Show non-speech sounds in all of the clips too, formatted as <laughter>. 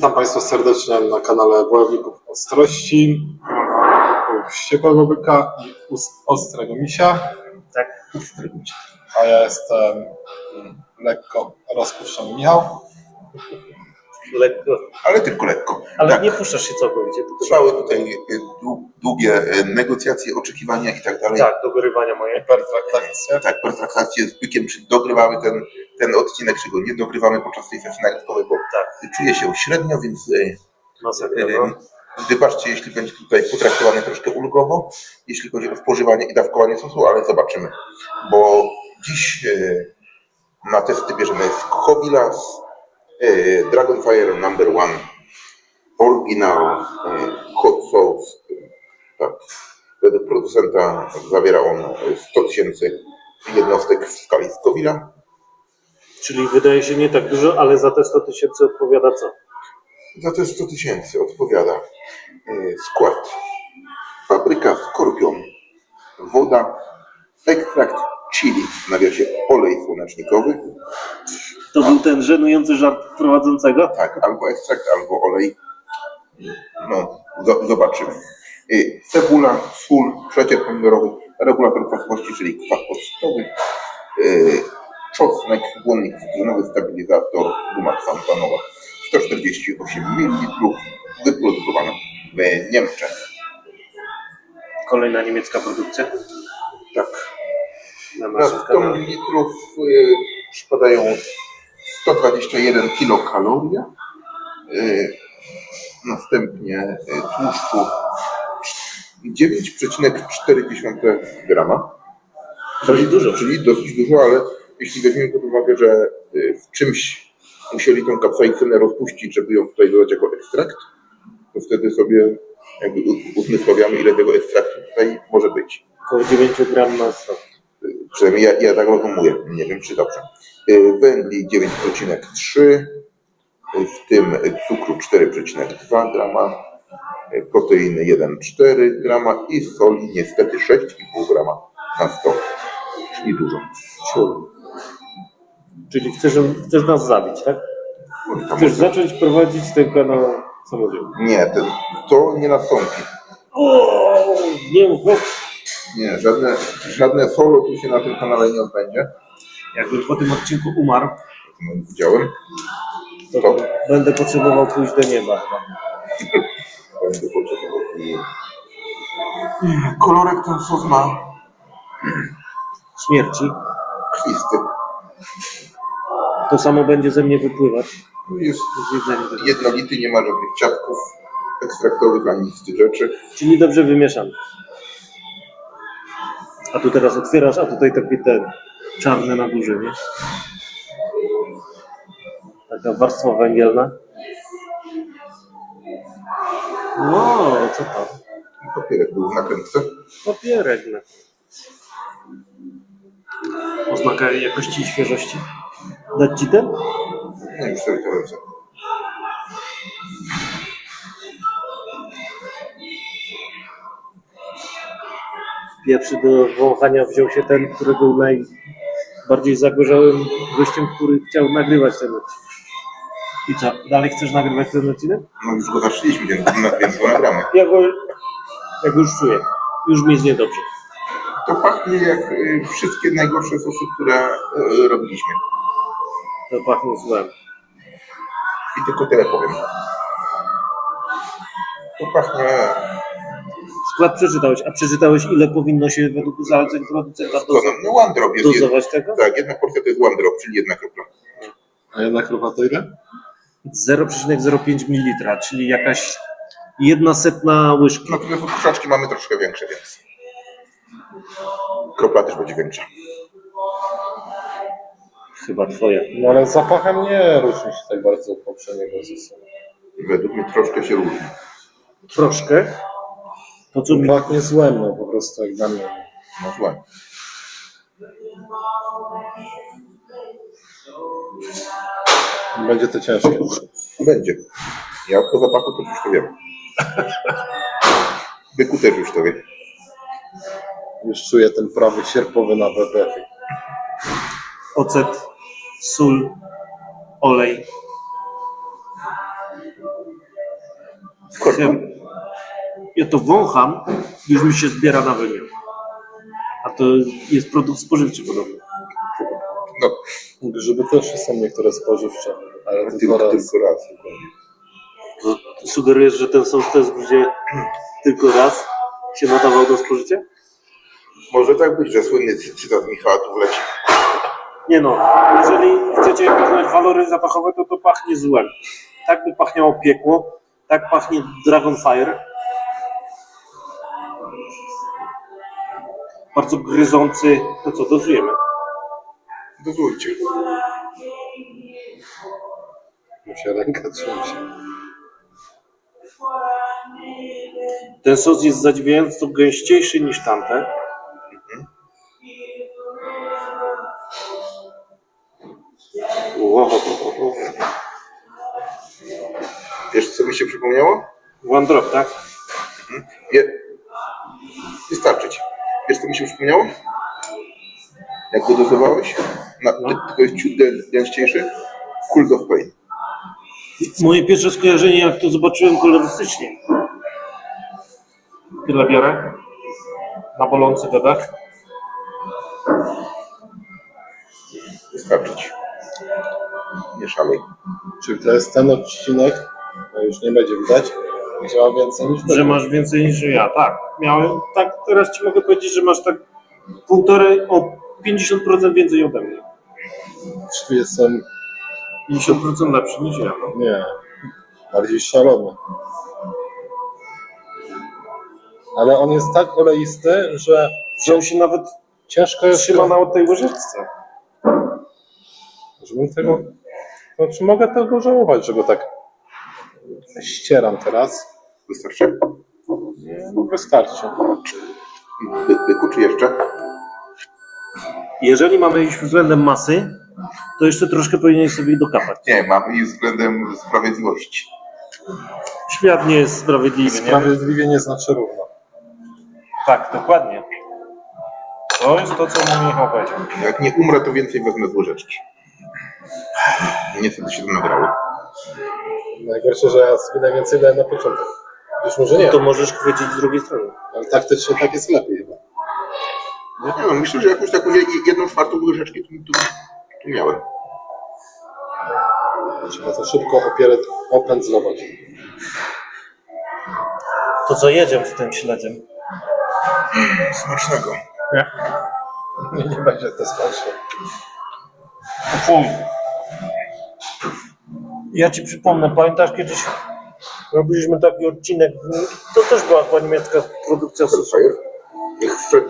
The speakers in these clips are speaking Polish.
Witam Państwa serdecznie na kanale Wojowników Ostrości, Wściekłego Byka i Ostrego Misia. Tak. A ja jestem mm, lekko rozpuszczony Michał. Lekko. ale tylko lekko. Ale tak, nie puszczasz się całkowicie. trwały tutaj e, dłu- długie e, negocjacje, oczekiwania i tak dalej. Tak, dogorywania moje. Pertraktacja. Tak, pertraktacje z bykiem, czy dogrywamy ten, ten odcinek, czy go nie dogrywamy podczas tej sesji nagrywkowej, bo Tak. czuję się średnio, więc Masakra, e, no. wybaczcie, jeśli będzie tutaj potraktowany troszkę ulgowo, jeśli chodzi o spożywanie i dawkowanie sosu, ale zobaczymy. Bo dziś e, na testy bierzemy z Hovilas e, Dragonfire Number One Original e, Hot Sauce. Tak. Według producenta zawiera on e, 100 tysięcy jednostek w skali Scoville'a. Czyli wydaje się nie tak dużo, ale za te 100 tysięcy odpowiada co? Za te 100 tysięcy odpowiada e, skład papryka, skorpion, woda, ekstrakt chili, w nawiasie olej słonecznikowy, To był ten żenujący żart prowadzącego? tak, albo ekstrakt, albo olej. No, zo- zobaczymy. E, Cebula, sól, przecier pomidorowy, regulator kwasowości, czyli kwas octowy, e, czosnek, błonnik cytrynowy, stabilizator, guma kwasowa 148 ml, wyprodukowana w Niemczech. Kolejna niemiecka produkcja. Tak. Na Na naszym 100 kanale. ml y, przypadają 121 kilokaloria. Y, następnie y, tłuszczu 9,4 grama. Czyli dużo. Czyli dosyć dużo, ale jeśli weźmiemy pod uwagę, że y, w czymś musieli tą kapsaicynę rozpuścić, żeby ją tutaj dodać jako ekstrakt, to wtedy sobie jakby uzmysławiamy, ile tego ekstraktu tutaj może być. Około 9 gram na 100. Przynajmniej ja, ja tak rozumuję, nie wiem czy dobrze. Y, Węgli 9,3, y, w tym cukru 4,2 grama, y, proteiny 1,4 grama i soli niestety 6,5 grama na 100, czyli dużo. Czyli chcesz, chcesz nas zabić, tak? Chcesz zacząć prowadzić ten kanał samodzielnie. Nie, to, to nie nastąpi. O, nie mów, Nie, żadne, żadne solo tu się na tym kanale nie odbędzie, Jakbym po tym odcinku umarł, moim udziałem. to To będę potrzebował pójść do nieba będę potrzebował. Kolorek ten sos ma Śmierci. krwisty. To samo będzie ze mnie wypływać. Jest jedzenia tego. jednolity, nie ma żadnych ciapków ekstraktowych ani nic z tych rzeczy. Czyli dobrze wymieszany. A tu teraz otwierasz, a tutaj takie ten czarne na górze, nie? Taka warstwa węgielna. No, co to? Papierek był w nakrętce. Papierek. No. Oznaka jakości i świeżości. Dać ci ten? Nie cztery to ręce. Pierwszy do wąchania wziął się ten, który był najbardziej zagorzałym gościem, który chciał nagrywać ten odcinek. I co, dalej chcesz nagrywać ten odcinek? No już go zaczęliśmy, więc, na- więc go nagramy. Ja go, ja go już czuję. Już mi jest niedobrze. To pachnie jak y, wszystkie najgorsze sosy, które y, robiliśmy. To pachnie złem. I tylko tyle powiem. To pachnie Skład przeczytałeś, a przeczytałeś ile powinno się według zaleceń producenta dozo- zgodą. No one drop jest jed... dozować tego? Tak, jedna porcja to jest one drop, czyli jedna kropla. A jedna krowa to ile? 0,05 ml, czyli jakaś jedna setna łyżki. Natomiast od krzaczki mamy troszkę większe, więc kropla też będzie większa. Chyba twoja. No ale zapachem nie różni się tak bardzo od poprzedniego sosu. Według mnie troszkę się różni. Troszkę. To co mi Pachnie złem, no po prostu jak dla mnie. No złe. Będzie to ciężkie. Będzie. Ja po zapachu to już to wiem. <laughs> Byku też już to wie. Już czuję ten prawy sierpowy na BB. ocet, sól, olej. W korku. Ja to wącham, już mi się zbiera na wymiar. A to jest produkt spożywczy podobno. No, Grzyby też są niektóre spożywcze, ale to tylko, razy. tylko raz. To sugerujesz, że ten sos jest gdzie <clears throat> tylko raz się nadawał do spożycia? Może tak być, że słynny cy- cytat Michała tu wleci. Nie no, jeżeli chcecie poznać walory zapachowe, to to pachnie złem. Tak by pachniało piekło, tak pachnie Dragonfire. Bardzo gryzący. To co, dozujemy? Dozujcie. Mi się ręka trzęsie. Ten sos jest zadziwiająco gęściejszy niż tamte. Wow. Wiesz, co mi się przypomniało? One drop, tak? Je... Wystarczyć. Wiesz, co mi się przypomniało? Jak go dozowałeś? Na, No. ty, tylko jest ciut gę- gęściejszy. Cold of Pain. Moje pierwsze skojarzenie, jak to zobaczyłem kolorystycznie. Tyle biorę. Na bolący dodach. Wystarczyć. Nie szalej. Czyli to jest ten odcinek, no już nie będzie widać, ma więcej niż Że masz więcej niż ja, tak. Miałem, tak, teraz ci mogę powiedzieć, że masz tak półtorej, o 50% więcej ode mnie. Czyli jestem, 50% lepszy niż ja. nie, bardziej szalony. Ale on jest tak oleisty, że Że on się nawet ciężko jest trzyma na tej łyżeczce. Żebym tego. No, czy mogę tego żałować, że go tak ścieram teraz? Wystarczy? Nie, no wystarczy. By, byku, czy jeszcze? Jeżeli mamy iść względem masy, to jeszcze troszkę powinieneś sobie dokapać. Nie, mam i względem sprawiedliwości. Świat nie jest sprawiedliwy, nie? Sprawiedliwie nie znaczy równo. Tak, dokładnie. To jest to, co mu Michał powiedział. Jak nie umrę, to więcej wezmę z łyżeczki. Niestety się to nagrało. Najgorsze, że ja sobie najwięcej dałem na początek. Już może nie, To możesz chwycić z drugiej strony. ale taktycznie tak jest lepiej chyba. Nie no, myślę, że jakąś taką je- jedną czwartą łyżeczki tu, tu, tu miałem. Trzeba to szybko opierę, opędzlować. To co jedziemy z tym śledziem? Smacznego. Nie, nie będzie to smaczne. Fuj. Ja ci przypomnę, pamiętasz kiedyś robiliśmy taki odcinek, to też była chyba niemiecka produkcja sosu.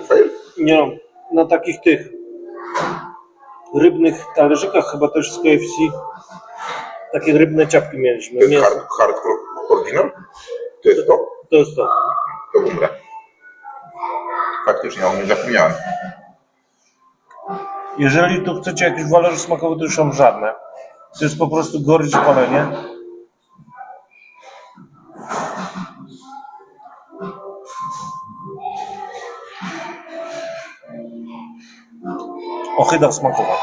Fire? Nie no, na takich tych rybnych talerzykach chyba też z KFC takie rybne ciapki mieliśmy. To jest hard, hardcore? To jest to? To jest to. To umrę. Faktycznie, o tym zapomniałem. Jeżeli tu chcecie jakieś walory smakowe, to już są żadne. To jest po prostu gorycz palenie. Ochyda smakowa.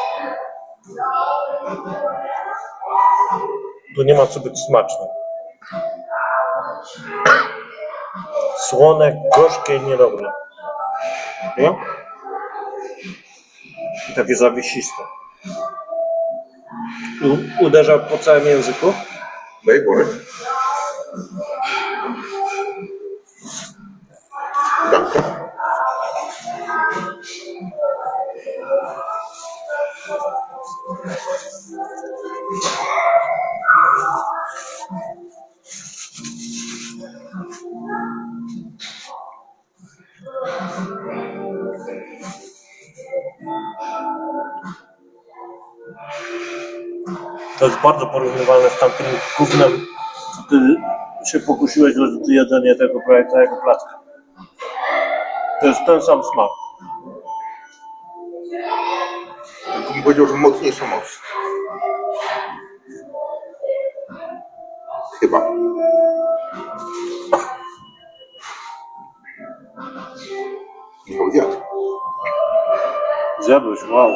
Tu nie ma co być smaczne. Słone, gorzkie i niedobre. Nie? I takie zawiesiste. U, uderza po całym języku. Daj worek. Danka. To jest bardzo porównywalne z tamtym gównem, co ty się pokusiłeś o jedzenie tego całego placka. To jest ten sam smak. Tylko mi powiedział, że mocniejsza moc. Chyba. Michał zjadł. Zjadłeś, wow.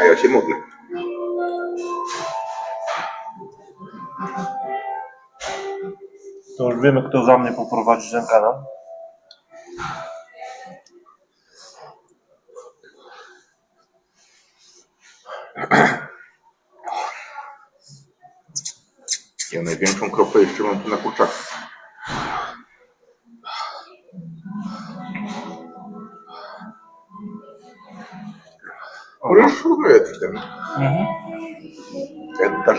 A ja się modlę. To już wiemy, kto za mnie poprowadzi ten kanał. Ja największą kropkę jeszcze mam tu na kurczaku. Możesz rozmawiać ten. Mhm. Jak ta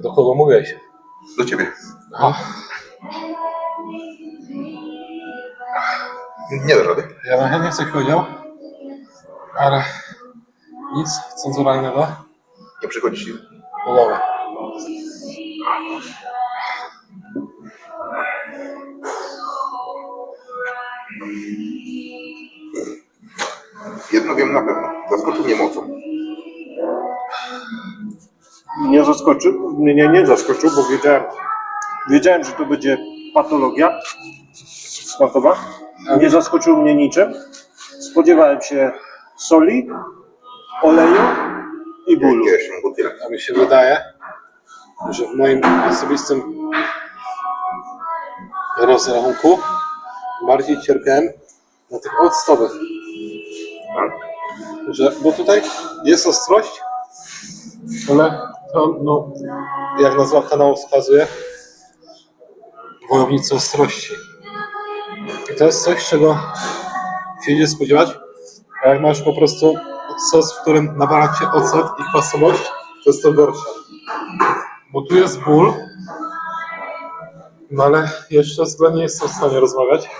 Do kogo mówiłeś? Do ciebie. Nie da rady. Ja bym chętnie coś powiedział, ale nic cenzuralnego. Nie przychodzi ci. No dobra. Jedno wiem na pewno. Zaskoczył mnie mocą. Nie zaskoczył, mnie nie, nie zaskoczył, bo wiedziałem, wiedziałem, że to będzie patologia smakowa. Nie zaskoczył mnie niczym. Spodziewałem się soli, oleju i bólu. A mi się wydaje, że w moim osobistym rozrachunku bardziej cierpiałem na tych octowych. Że, bo tutaj jest ostrość, ale to, no, jak nazwa kanału wskazuje, wojownicy ostrości. I to jest coś, czego się idzie spodziewać, a jak masz po prostu sos, w którym nawala cię ocet i kwasowość, to jest to gorsze. Bo tu jest ból, no ale jeszcze z nie jestem w stanie rozmawiać.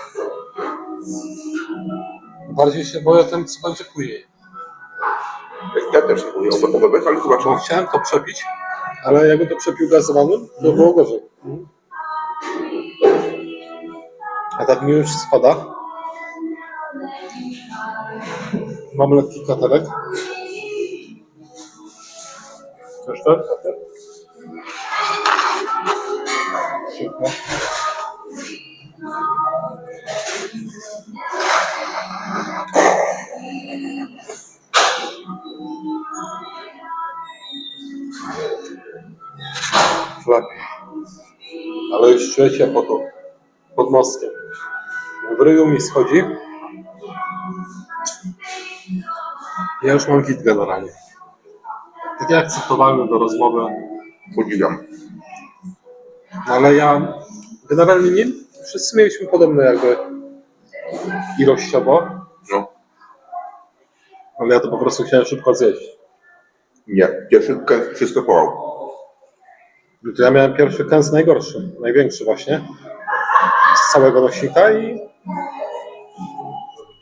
Bardziej się boję tym, co będzie później. Ja też nie mówię o obebek, ale zobaczymy. chciałem to przepić, ale jakbym to przepił gazowanym, to było gorzej. A tak mi już spada. Mam lekki katarek. Też tak? Ale już czuję ciepło tu, pod mostkiem. W ryju mi schodzi. Ja już mam git generalnie. Tak jak akceptowalny do rozmowy, Podziwiam. no ale ja generalnie nie, wszyscy mieliśmy podobne jakby ilościowo, No. ale ja to po prostu chciałem szybko zjeść. Nie. Pierwszy kęs przystopował. To ja miałem pierwszy kęs najgorszy, największy właśnie, z całego nośnika i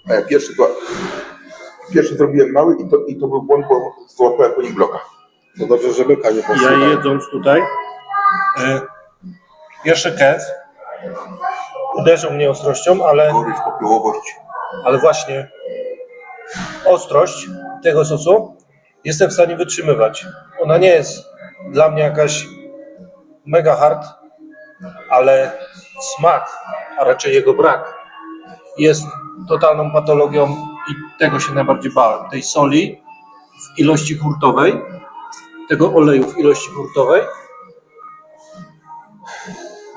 A ja pierwszy, to, pierwszy zrobiłem mały i to, i to był błąd, bo złapałem po nim bloka. to dobrze, że byka nie Ja jedząc tutaj, y, pierwszy kęs uderzył mnie ostrością, ale, Gorycz, popiołowość. ale właśnie ostrość tego sosu jestem w stanie wytrzymywać. Ona nie jest dla mnie jakaś mega hard, ale smak, a raczej jego brak, jest totalną patologią i tego się najbardziej bałem. Tej soli w ilości hurtowej, tego oleju w ilości hurtowej,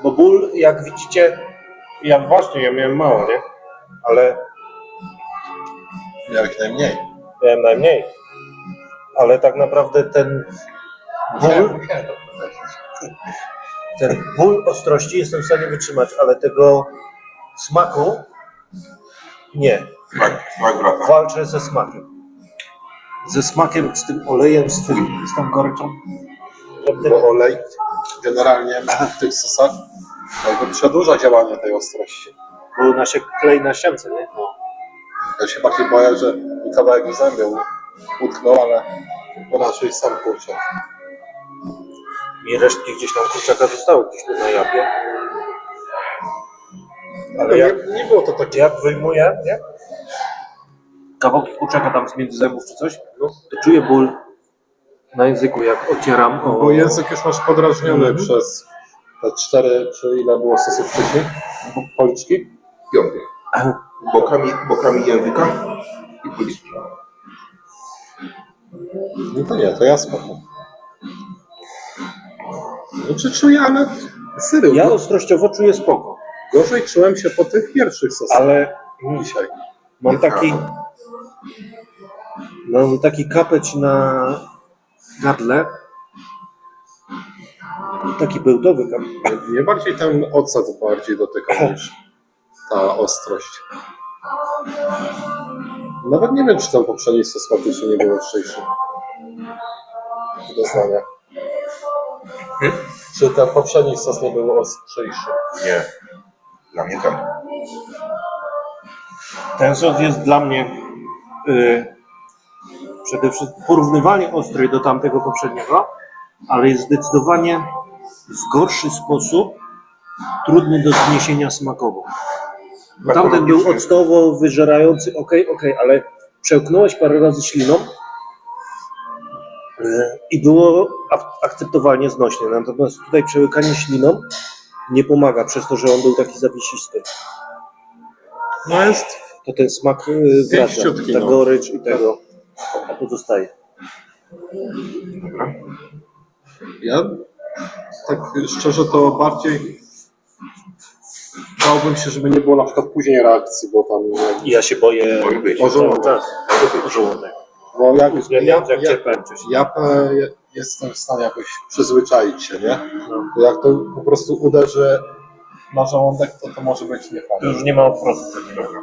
bo ból, jak widzicie, ja właśnie, ja miałem mało, nie? Ale Miałeś najmniej. miałem najmniej. Ale tak naprawdę ten ból, ten ból ostrości jestem w stanie wytrzymać, ale tego smaku nie. Smak, smak wraca. Walczę ze smakiem. Ze smakiem, z tym olejem, z, tym, z tą goryczą. Bo olej generalnie w tych sosach jakby przedłuża działanie tej ostrości. Bo ona się klei na siance, nie? Ja się bardziej boję, że mi kawałek w zębie utknął, ale to raczej sam kurczę. Mi resztki gdzieś tam kurczaka zostały gdzieś tu na jabie. Ale jak, nie, nie było to takie. jak wyjmuję, nie? Kawałki kurczaka tam z między zębów czy coś, no, to czuję ból na języku, jak ocieram. O, Bo język już masz podrażniony Mhm. przez te cztery, czy ile było sosów wcześniej, policzki. Piąty. Bokami, bokami języka i policzki. No to nie, to ja spoko. Znaczy czuję, ale serio, Ja ostrościowo czuję spoko, gorzej czułem się po tych pierwszych sosach ale dzisiaj. mam taki, mam taki kapeć na gardle. Taki bełtowy kapeć. Mnie bardziej ten ocet bardziej dotykał niż <clears throat> ta ostrość. Nawet nie wiem, czy ten poprzedni sos faktycznie nie był ostrzejszy. Do zdania. Hmm? Czy ten poprzedni sos nie był ostrzejszy? Nie. Dla mnie ten. Ten sos jest dla mnie y, przede wszystkim porównywalnie ostry do tamtego poprzedniego, ale jest zdecydowanie w gorszy sposób trudny do zniesienia smakowo. Bo Tamten był octowo wyżerający, ok, ok, ale przełknąłeś parę razy śliną i było ak- akceptowalnie znośnie. Natomiast tutaj przełykanie śliną nie pomaga przez to, że on był taki zawisisty. No jest To ten smak y, wraca, ta no. gorycz i tego pozostaje. Ja tak szczerze to bardziej bałbym się, żeby nie było na przykład później reakcji, bo tam ja się boję Może żołądek. Bo jak, ja, ja, ja e, jestem w stanie jakoś przyzwyczaić się, nie? No. To jak to po prostu uderzy na żołądek, to to może być To niefajne. już nie ma odwrotu. Dobra.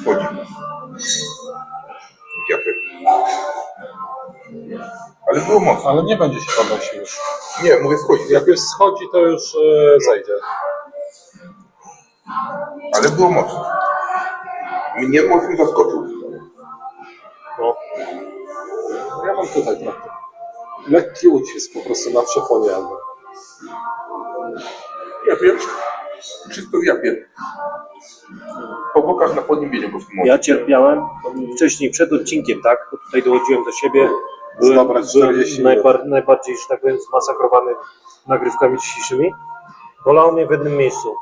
Schodzi. Wiatry. Ale było mocno. Ale nie będzie się podnosił już. Nie, mówię schodzi. Jak już schodzi, to już e, zejdzie. Ale było mocno. Mnie mocno zaskoczył. No. Ja mam tutaj trochę. Lekki ucisk po prostu na przeponie jakby. Ja to jak czysto wiapie. Po bokach na podniebieniu go w tym Ja momencie. cierpiałem wcześniej, przed odcinkiem, tak? Bo tutaj dochodziłem do siebie. Byłem, Zdobrać byłem 40 najbar, najbardziej, że tak powiem, zmasakrowany nagrywkami dzisiejszymi. Bolało mnie w jednym miejscu.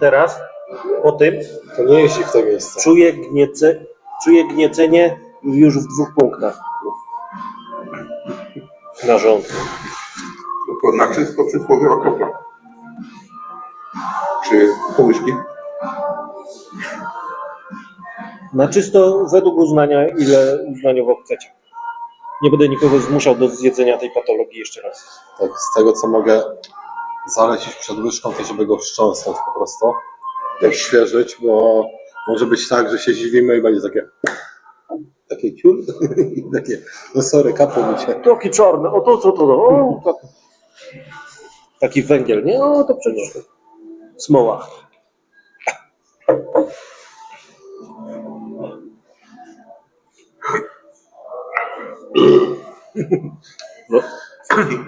Teraz, po tym, To nie jeździ w te miejsca. czuję, gniece, czuję gniecenie już w dwóch punktach. Na żołądku. To na czysto przysłowiowa kropla. Czy pół łyżki? Na czysto według uznania, ile uznaniowo chcecie. Nie będę nikogo zmuszał do zjedzenia tej patologii jeszcze raz. Tak, z tego co mogę zalecić przed łyżką, to żeby go wstrząsnąć po prostu. Odświeżyć, bo może być tak, że się dziwimy i będzie takie takie ciul <laughs> i takie, no sorry, kapło mi się. Taki czarny, o to co to? O, tak. Taki węgiel, nie? O, to przecież smoła.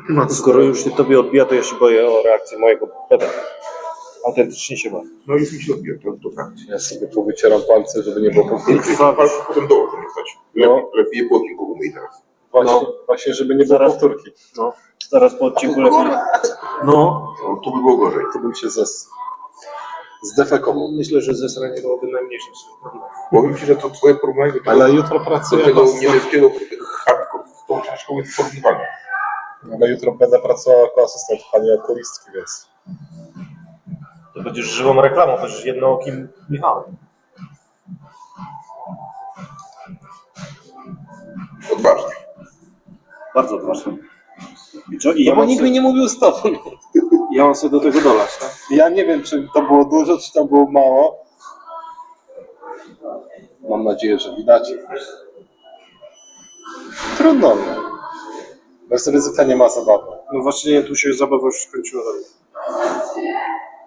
No, skoro już się tobie odbija, to ja się boję o reakcję mojego peda. Autentycznie się boję. No już mi się odbija, to, to fakt. Ja sobie tu wycieram palce, żeby nie było powtórki. Ale potem dołożę nie stać. No. Lepiej, je po odcinku umyj teraz. Właśnie, No. właśnie, żeby nie było Zaraz. powtórki. No, zaraz po odcinku lepiej. No, No, tu by było gorzej. To bym się zes... zdefekował. myślę, że zesranie byłoby najmniejszym z tych problemów. Powiem Ci, że to Twoje porównanie do tego, Ale jutro do pracuję, tego na- niemieckiego hardcore z tą książką jest porównywalne. ale jutro będę pracował jako asystent pani okulistki, więc To będziesz żywą reklamą, będziesz jednookim Michałem. Odważnie. Bardzo proszę. I co? I No ja, bo mam nikt mi sobie, nie mówił stop. <laughs> ja mam sobie do tego dolać, tak? Ja nie wiem, czy to było dużo, czy to było mało. Mam nadzieję, że widać. Trudno. no. Bez ryzyka nie ma zabawy. No właśnie tu się zabawa już skończyła.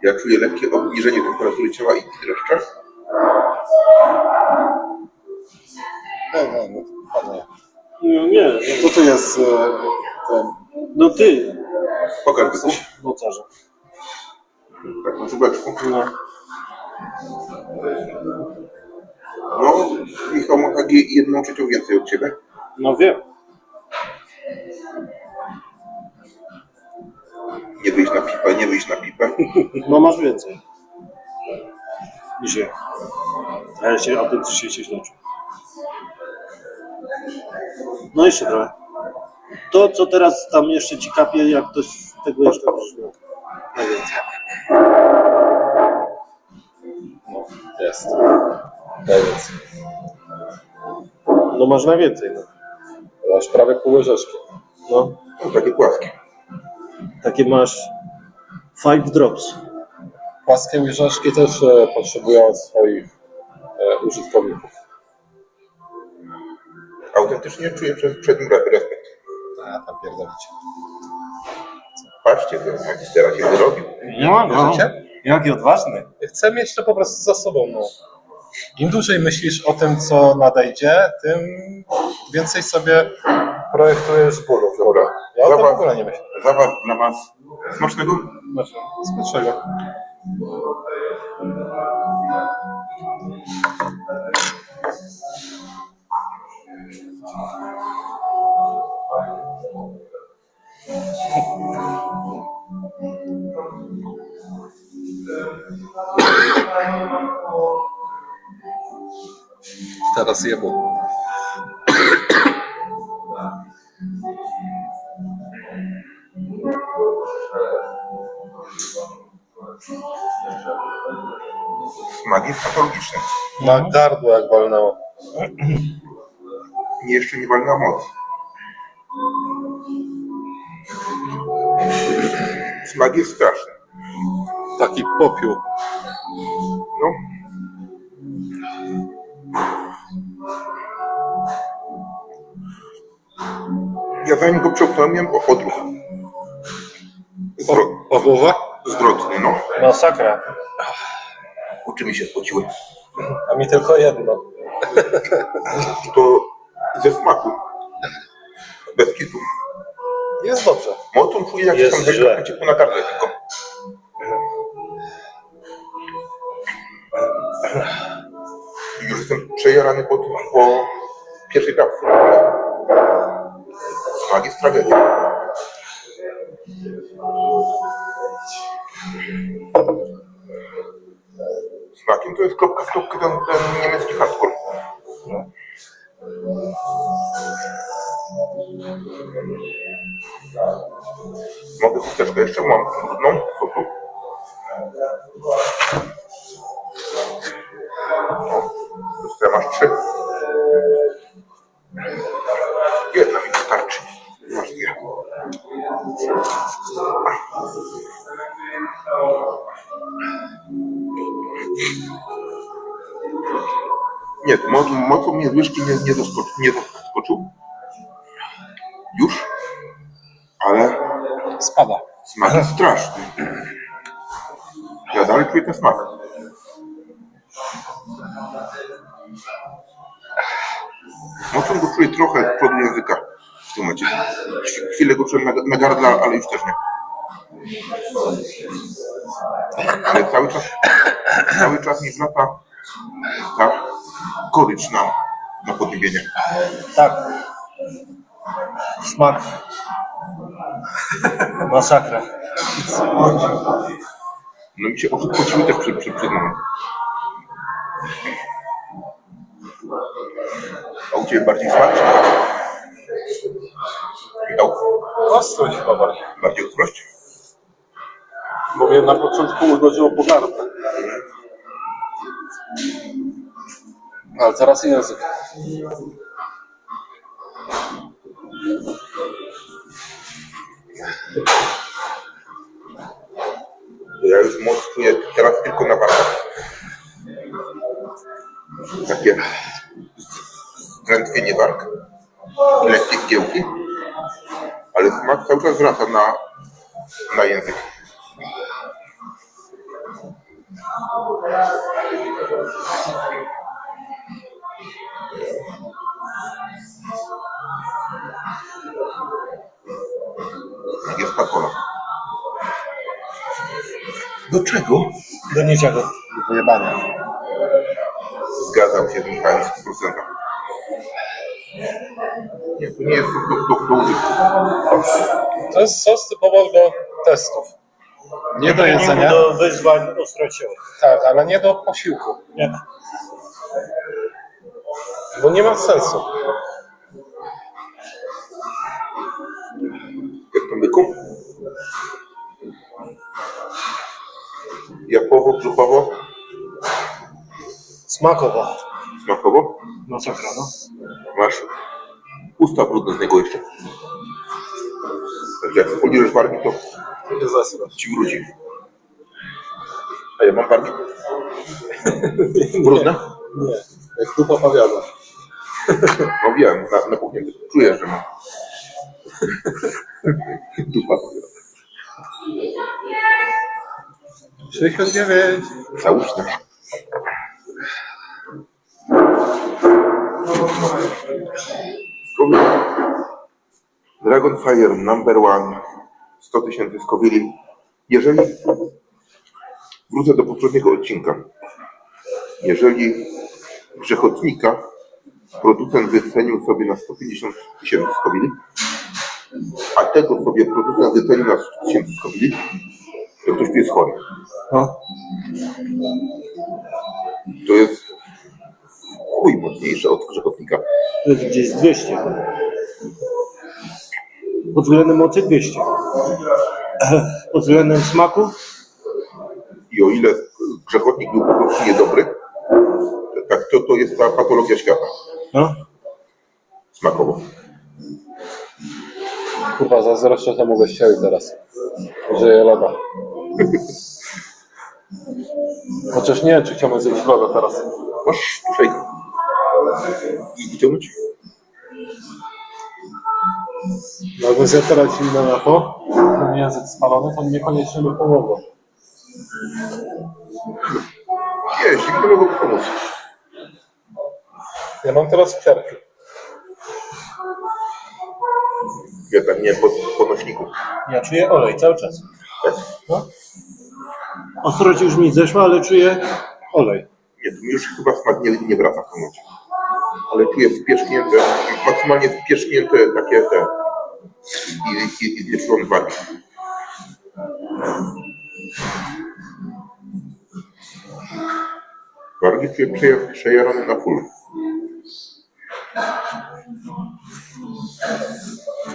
Ja czuję lekkie obniżenie temperatury ciała i dreszcze. Nie, nie, no, panie. No nie, Co tu jest e, ten... no ty, Pokaż coś. mocarze. Tak na czubeczku. No. No, Michał ma takie jedną trzecią więcej od Ciebie. no wiem. Nie wyjść na pipę, nie wyjść na pipę. <laughs> No masz więcej. Niż ja. A ja się autentycznie się czuję. No jeszcze trochę. To, co teraz tam jeszcze ci kapie, jak to jest tego jeszcze już najwięcej. No, jest. Daj więcej. No masz najwięcej. No. Masz prawie pół łyżeczki. no. No, takie płaskie. Takie masz five drops. Płaskie łyżeczki też e, potrzebują swoich e, użytkowników. Autentycznie czuję przed, przed nim re- respekt. A, tam pierdolicie. Patrzcie, ten jakiś teraz się wyrobił. No, Wierzycie? Jaki odważny. Chcę mieć to po prostu za sobą. No. Im dłużej myślisz o tym, co nadejdzie, tym więcej sobie projektujesz bólu. Dobra. Ja o tym w ogóle nie myślę. Za was, dla was smacznego. Znaczy, Smacznego. Teraz jebło. Jest patologiczny. Na gardło jak walnęło. Nie jeszcze nie walna moc. Smak jest straszny. Taki popiół. No. Ja zanim go przełknąłem, miałem o- odruch. Zwro- Pawłowa? zwrotny, no. Masakra. Oczy mi się spociły. A mi tylko jedno. To ze smaku. Bez kitu. Jest dobrze. Mocno czuję jak Jest tam weź źle. ciepło na gardle tylko. Już jestem przejarany po, po pierwszej dawce. Smak jest tragedia. Smakiem to jest kropka w kropkę ten, ten niemiecki hardcore. Mogę chusteczkę jeszcze? Mam brudną sosu. O, jeszcze masz trzy. Jedna mi wystarczy. Nie, mo- mocą mnie z łyżki nie, nie, zaskoczy, nie zaskoczył. Już. Ale Spada. Smak jest straszny. Ja dalej czuję ten smak. Mocno go czuję trochę z przodu języka w tym momencie. Chw- Chwilę go czułem na, na gardle, ale już też nie. Ale cały czas, cały czas mi wraca ta gorycz na, na podniebienie. Tak. Smak. Masakra. No mi się oczy spociły też przed, przed, przed. A u Ciebie bardziej smak czy? Michał, Ostrość chyba bardziej. bardziej ostrość? Bo mnie na początku ugodziło po Ale teraz język. Ja już moc teraz tylko na wartach. Takie zdrętwienie warg, lekkie kiełki, ale smak cały czas wraca na, na język. Do czego? Do niczego. Wyjebania. Zgadzam się z Michałem w 100%. Nie, to nie jest do, do, do użytku. To jest sos typowo do testów. Nie do jedzenia. Do wyzwań ostrościowych. Tak, ale nie do posiłku. Nie. Bo nie ma sensu. Jak to byku? Brzuchowo, Smakowo. smakowo. Masakra, no. Masz usta brudne z niego jeszcze. Także jak poliżesz wargi, to Nie zasypasz. ci wróci. A ja mam wargi <laughs> brudne? Nie, jak tu powiada. No wiem, na, na kuchni czuję, że mam. <laughs> Dupa. 69. Załóżmy. Dragonfire number one 100 tysięcy skowili. Jeżeli wrócę do poprzedniego odcinka, jeżeli grzechotnika producent wycenił sobie na 150 tysięcy skowili, a tego sobie producent wycenił na 100 tysięcy skowili, to ktoś tu jest chory. no. To jest chuj mocniejsze od grzechotnika. To jest gdzieś 200. Pod względem mocy 200. <clears throat> Pod względem smaku I o ile grzechotnik był po prostu niedobry, to- tak to, to jest ta patologia świata no. smakowo. Kurwa, zazdroszczę temu gościowi teraz. Żyje loda. Chociaż nie czy chciałbym zjeść loda teraz. Masz tutaj wyciągnąć? No jakbym zjadł teraz zimne na to, ten język spalony, to niekoniecznie by pomogło. Nie, zimno mogą pomóc. Ja mam teraz wciarki. Ja tak nie po, po nośniku. Ja czuję olej cały czas. Tak. No. Ostrość już mi zeszła, ale czuję olej. Nie, mi już chyba smak nie, nie wraca w tym momencie. Ale tu jest spieszknięte, maksymalnie spieszknięte takie te i, i, i zwieczulone wargi. Wargi czuję przeja- przejarane na full.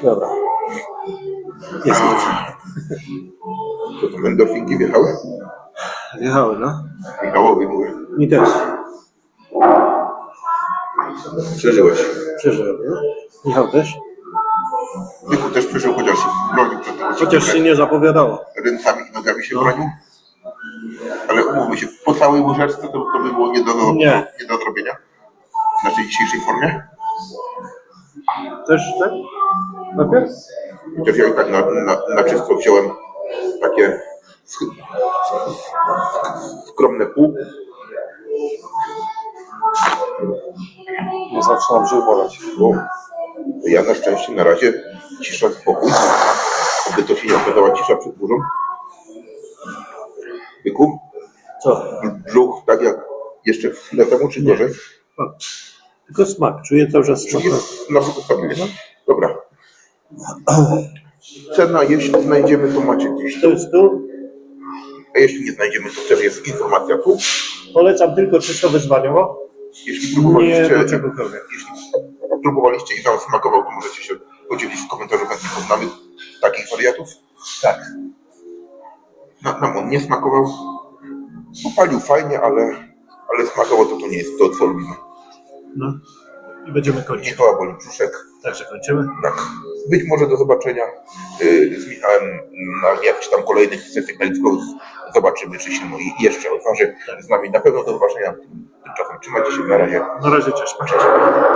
Dobra. Jest dobrze. To to endorfinki wjechały? Wjechały, no. Michałowi mówię. Mi też. Przeżyłeś. Przeżyłem, no. Michał też. Tyku też przeżył, chociaż bronił przed tym. Chociaż się nie zapowiadało. Ręcami i nogami się No. bronił. Ale umówmy się, po całej łyżeczce to, to by było nie do, Nie. nie do zrobienia. W naszej dzisiejszej formie. Też tak? Najpierw? Chociaż ja i tak na, na, na czysto wziąłem takie sk- sk- sk- skromne pół. Nie zaczynam brzuch boleć. Bo ja na szczęście na razie cisza, spokój. Aby to się nie okazała cisza przed burzą. Byku, Co? brzuch tak jak jeszcze chwilę temu, czy gorzej? Tylko smak. Czuję cały czas smak. Czyli jest na stabilnie. Dobra. Cena, jeśli znajdziemy, to macie gdzieś To jest tu. A jeśli nie znajdziemy, to też jest informacja tu. Polecam tylko czysto wyzwaniowo. Jeśli Nie próbowaliście, czegokolwiek. jeśli próbowaliście i wam smakował, to możecie się podzielić w komentarzu, chętnie poznamy takich wariatów. Tak. Na, nam on nie smakował. Popalił fajnie, ale, ale smakował to, to nie jest to, co lubimy. No. I będziemy kończyć. Michała boli brzuszek. Także kończymy. Tak. Być może do zobaczenia yy, z Michałem na jakichś tam kolejnych sesjach. Zobaczymy, czy się no i jeszcze odważy z nami. Na pewno do zobaczenia. Tymczasem trzymajcie się na razie. Na razie cześć. Cześć.